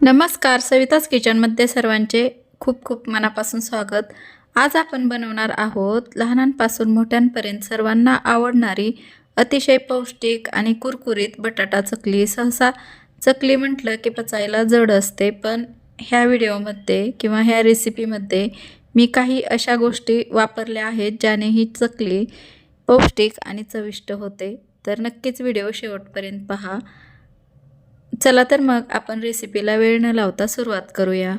नमस्कार सविताज किचनमध्ये सर्वांचे खूप खूप मनापासून स्वागत. आज आपण बनवणार आहोत लहानांपासून मोठ्यांपर्यंत सर्वांना आवडणारी अतिशय पौष्टिक आणि कुरकुरीत बटाटा चकली. सहसा चकली म्हटलं की पचायला जड असते पण ह्या व्हिडिओमध्ये किंवा ह्या रेसिपीमध्ये मी काही अशा गोष्टी वापरल्या आहेत ज्याने ही चकली पौष्टिक आणि चविष्ट होते. तर नक्कीच व्हिडिओ शेवटपर्यंत पहा. चला तर मग आपण रेसिपीला वेळ न लावता सुरुवात करूया.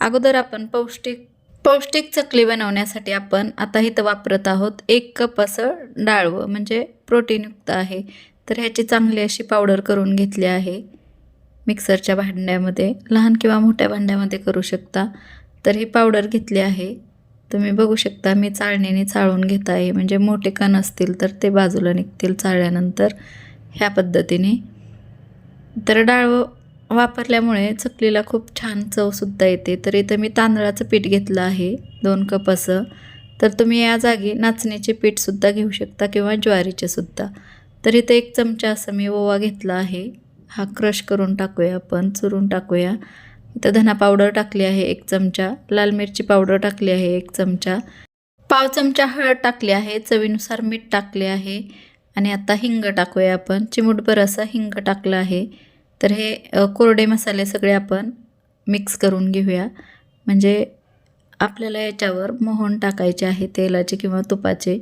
अगोदर आपण पौष्टिक पौष्टिक चकली बनवण्यासाठी आपण आता इथं वापरत आहोत एक कप असं डाळवं म्हणजे प्रोटीनयुक्त आहे. तर ह्याची चांगली अशी पावडर करून घेतली आहे. मिक्सरच्या भांड्यामध्ये लहान किंवा मोठ्या भांड्यामध्ये करू शकता. तर ही पावडर घेतली आहे. तुम्ही बघू शकता मी चाळणीने चाळून घेत आहे. म्हणजे मोठे कण असतील तर ते बाजूला निघतील चाळल्यानंतर. ह्या पद्धतीने तर डाळ वापरल्यामुळे चकलीला खूप छान चवसुद्धा येते. तर इथं मी तांदळाचं पीठ घेतलं आहे दोन कप असं. तर तुम्ही या जागी नाचण्याचे पीठसुद्धा घेऊ शकता किंवा ज्वारीचे सुद्धा. तर इथं एक चमचा असं मी ओवा घेतला आहे. हा क्रश करून टाकूया आपण चुरून टाकूया. इथं धना पावडर टाकली आहे एक चमचा. लाल मिरची पावडर टाकली आहे एक चमचा. पाव चमचा हळद टाकली आहे चवीनुसार मीठ टाकले आहे. आणि आता हिंग टाकूया आपण. चिमूटभर असं हिंग टाकलं आहे. तर हे कोरडे मसाले सगळे आपण मिक्स करून घेऊया. म्हणजे आपल्याला याच्यावर मोहन टाकायचे आहे तेलाचे किंवा तुपाचे.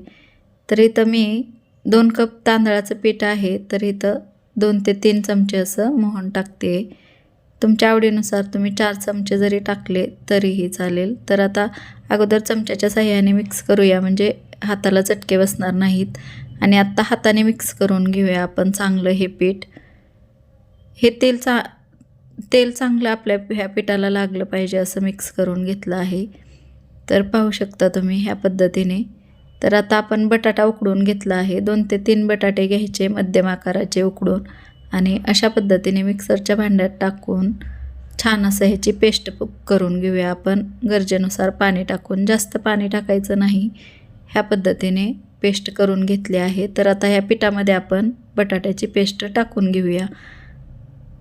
तर इथं मी दोन कप तांदळाचं पीठ आहे तर इथं दोन ते तीन चमचे असं मोहन टाकते. तुमच्या आवडीनुसार तुम्ही चार चमचे जरी टाकले तरीही चालेल. तर आता अगोदर चमच्याच्या साह्याने मिक्स करूया. म्हणजे हाताला चटके बसणार नाहीत. आणि आत्ता हाताने मिक्स करून घेऊया आपण चांगलं हे पीठ. हे तेल चा तेल चांगलं आपल्या ह्या पिठाला लागलं पाहिजे असं मिक्स करून घेतलं आहे. तर पाहू शकता तुम्ही ह्या पद्धतीने. तर आता आपण बटाटा उकडून घेतला आहे. दोन ते तीन बटाटे घ्यायचे मध्यम आकाराचे उकडून आणि अशा पद्धतीने मिक्सरच्या भांड्यात टाकून छान असं ह्याची पेस्ट करून घेऊया आपण. गरजेनुसार पाणी टाकून. जास्त पाणी टाकायचं नाही. ह्या पद्धतीने पेस्ट करून घेतली आहे. तर आता ह्या पिठामध्ये आपण बटाट्याची पेस्ट टाकून घेऊया.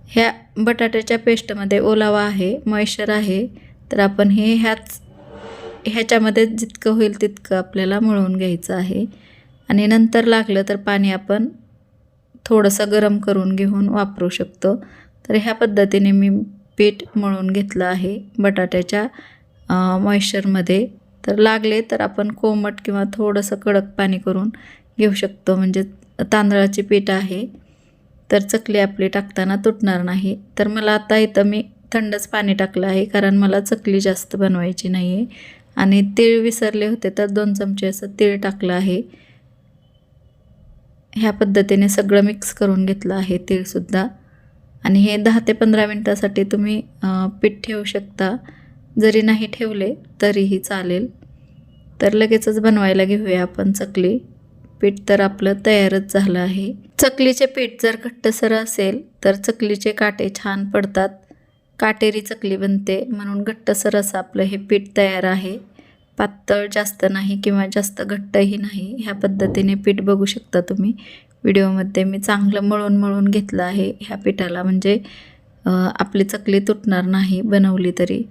ह्या बटाट्याच्या पेस्टमध्ये ओलावा आहे मॉइश्चर आहे तर आपण हे ह्याच ह्याच्यामध्ये जितकं होईल तितकं आपल्याला मळून घ्यायचं आहे. आणि नंतर लागलं तर पाणी आपण थोडंसं गरम करून घेऊन वापरू शकतो. तर ह्या पद्धतीने मी पीठ मळून घेतलं आहे बटाट्याच्या मॉइश्चरमध्ये. तर लागले तर आपण कोमट किंवा थोडंसं कडक पाणी करून घेऊ शकतो. म्हणजे तांदळाचे पीठ आहे. तर चकली आपली टाकताना तुटणार नाही. तर मला आता इथं मी थंडच पाणी टाकलं आहे कारण मला चकली जास्त बनवायची नाही आहे आणि तीळ विसरले होते तर दोन चमचे असं तीळ टाकलं आहे. ह्या पद्धतीने सगळं मिक्स करून घेतलं आहे तीळसुद्धा आणि हे दहा ते पंधरा मिनटासाठी तुम्ही पीठ ठेवू शकता. जरी नाही ठेवले तरीही चालेल. तर लगेचच बनवायला घेऊया आपण चकली. पीठ तर आपलं तयारच झालं आहे. चकलीचे पीठ जर घट्टसर असेल तर चकलीचे काटे छान पडतात. काटेरी चकली बनते म्हणून घट्टसर असं आपलं हे पीठ तयार आहे. पातळ जास्त नाही किंवा जास्त घट्टही नाही ह्या पद्धतीने पीठ बघू शकता तुम्ही. व्हिडिओमध्ये मी चांगलं मळून मळून घेतलं आहे. ह्या पिठाला म्हणजे आपली चकली तुटणार नाही बनवली तरी.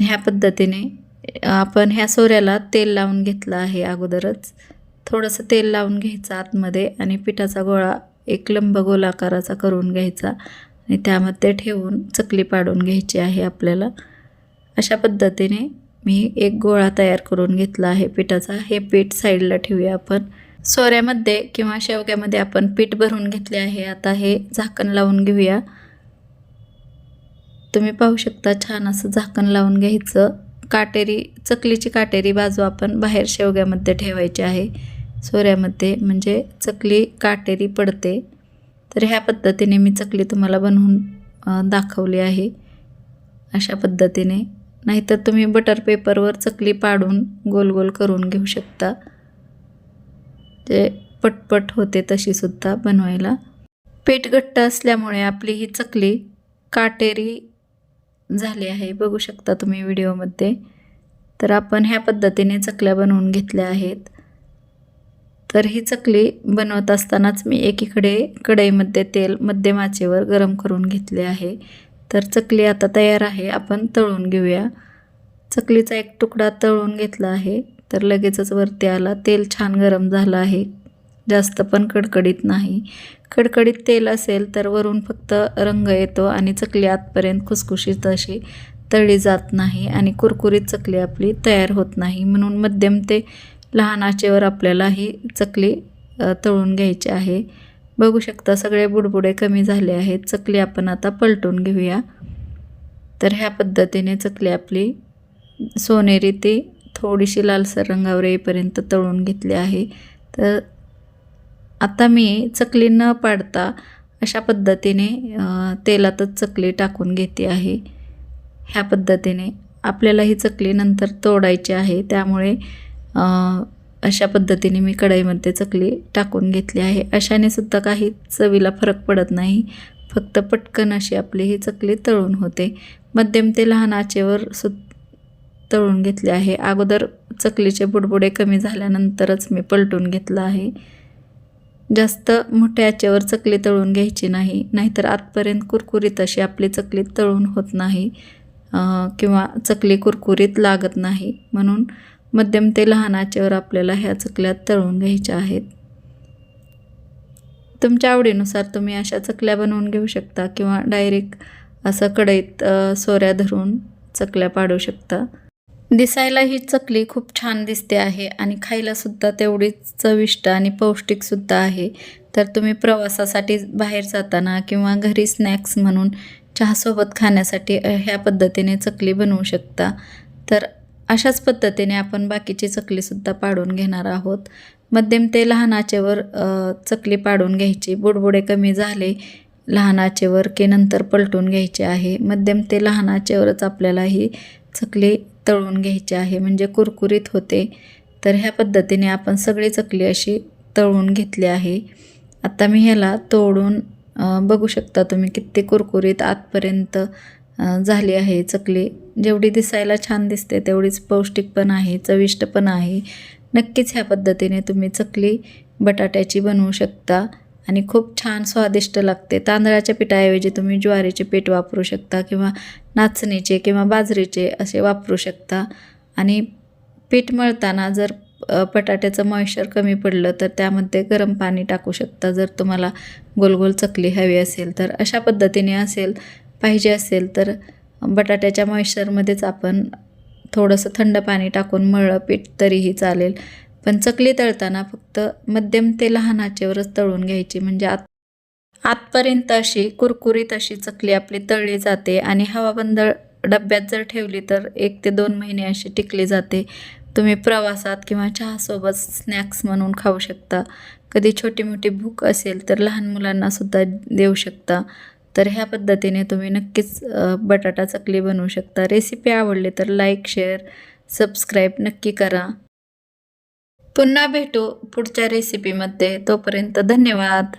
ह्या पद्धतीने आपण ह्या सोऱ्याला तेल लावून घेतलं आहे अगोदरच. थोडंसं तेल लावून घ्यायचं आतमध्ये आणि पिठाचा गोळा एक लंब गोलाकाराचा करून घ्यायचा. आणि त्यामध्ये ठेवून चकली पाडून घ्यायची आहे आपल्याला. अशा पद्धतीने मी एक गोळा तयार करून घेतला आहे पिठाचा. हे पीठ साईडला ठेवूया आपण. सोऱ्यामध्ये किंवा शेवग्यामध्ये आपण पीठ भरून घेतले आहे. आता हे झाकण लावून घेऊया. तुम्ही पाहू शकता छान असं झाकण लावून घ्यायचं. काटेरी चकलीची काटेरी बाजू आपण बाहेर शेवग्यामध्ये ठेवायची आहे. सोऱ्यामध्ये म्हणजे चकली काटेरी पडते. तर ह्या पद्धतीने मी चकली तुम्हाला बनवून दाखवली आहे. अशा पद्धतीने. नाहीतर तुम्ही बटर पेपरवर चकली पाडून गोल गोल करून घेऊ शकता. ते पटपट होते तशीसुद्धा बनवायला. पेट घट्ट असल्यामुळे आपली ही चकली काटेरी झाली आहे. बघू शकता तुम्ही व्हिडिओमध्ये तर आपण ह्या पद्धतीने चकल्या बनवून घेतल्या आहेत. तर ही चकली बनवत असतानाच मी एकीकडे कढईमध्ये तेल मध्यम आचेवर गरम करून घेतले आहे. तर चकली आता तयार आहे. आपण तळून घेऊया. चकलीचा एक तुकडा तळून घेतला आहे. तर लगेचच वरती आला. तेल छान गरम झालं आहे. जास्त पण कडकडीत नाही. कडकडीत तेल असेल तर वरून फक्त रंग येतो आणि चकली आतपर्यंत खुसखुशीत अशी तळली जात नाही आणि कुरकुरीत चकली आपली तयार होत नाही. म्हणून मध्यम ते लहान आचेवर आपल्याला ही चकली तळून घ्यायची आहे. बघू शकता सगळे बुडबुडे कमी झाले आहेत. चकली आपण आता पलटून घेऊया. तर ह्या पद्धतीने चकली आपली सोनेरी ते थोडीशी लालसर रंगावर येईपर्यंत तळून घेतली आहे. तर आता मी चकली न पाडता अशा पद्धतीने तेलातच चकली टाकून घेते आहे. ह्या पद्धतीने आपल्याला ही चकली नंतर तोडायची आहे. त्यामुळे अशा पद्धतीने मी कढईमध्ये चकली टाकून घेतली आहे. अशाने सुद्धा काही चवीला फरक पडत नाही. फक्त पटकन अशी आपली ही चकली तळून होते. मध्यम ते लहान आचेवर सु तळून घेतले आहे. अगोदर चकलीचे बुडबुडे कमी झाल्यानंतरच मी पलटून घेतलं आहे. जास्त मोठ्या आचेवर चकली तळून घ्यायची नाही. नाहीतर आतपर्यंत कुरकुरीत अशी आपली चकली तळून होत नाही. किंवा चकली कुरकुरीत लागत नाही. म्हणून मध्यम ते लहान आचेवर आपल्याला ह्या चकल्या तळून घ्यायच्या आहेत. तुमच्या आवडीनुसार तुम्ही अशा चकल्या बनवून घेऊ शकता किंवा डायरेक्ट असं कढईत सोऱ्या धरून चकल्या पाडू शकता. दिसायला ही चकली खूप छान दिसते आहे आणि खायलासुद्धा तेवढीच चविष्ट आणि पौष्टिकसुद्धा आहे. तर तुम्ही प्रवासासाठी बाहेर जाताना किंवा घरी स्नॅक्स म्हणून चहासोबत खाण्यासाठी ह्या पद्धतीने चकली बनवू शकता. तर अशाच पद्धतीने आपण बाकीची चकलीसुद्धा पाडून घेणार आहोत. मध्यम ते लहान आचेवर चकली पाडून घ्यायची. बुडबुडे कमी झाले लहान आचेवर की नंतर पलटून घ्यायचे आहे. मध्यम ते लहान आचेवरच आपल्याला ही चकली तळून घ्यायची आहे. म्हणजे कुरकुरीत होते. तर ह्या पद्धतीने आपण सगळी चकली अशी तळून घेतली आहे. आता मी ह्याला तोडून बघू शकता तुम्ही किती कुरकुरीत आतपर्यंत झाली आहे चकली. जेवढी दिसायला छान दिसते तेवढीच पौष्टिक पण आहे चविष्ट पण आहे. नक्कीच ह्या पद्धतीने तुम्ही चकली बटाट्याची बनवू शकता आणि खूप छान स्वादिष्ट लागते. तांदळाच्या पिठाऐवजी तुम्ही ज्वारीचे पीठ वापरू शकता किंवा नाचणीचे किंवा बाजरीचे असे वापरू शकता. आणि पीठ मळताना जर बटाट्याचं मॉइश्चर कमी पडलं तर त्यामध्ये गरम पाणी टाकू शकता. जर तुम्हाला गोलगोल चकली हवी असेल तर अशा पद्धतीने असेल. पाहिजे असेल तर बटाट्याच्या मॉइश्चरमध्येच आपण थोडंसं थंड पाणी टाकून मळलं पीठ तरीही चालेल. पण चकली तळताना फक्त मध्यम ते लहान आचेवरच तळून घ्यायची. म्हणजे आत आतपर्यंत अशी कुरकुरीत अशी चकली आपली तळली जाते आणि हवाबंद डब्यात जर ठेवली तर एक ते दोन महिने अशी टिकली जाते. तुम्ही प्रवासात किंवा चहासोबत स्नॅक्स म्हणून खाऊ शकता. कधी छोटी मोठी भूक असेल तर लहान मुलांनासुद्धा देऊ शकता. तर ह्या पद्धतीने तुम्ही नक्कीच बटाटा चकली बनवू शकता. रेसिपी आवडली तर लाईक शेअर सबस्क्राईब नक्की करा. पुन्हा भेटू पुढच्या रेसिपीमध्ये तोपर्यंत धन्यवाद.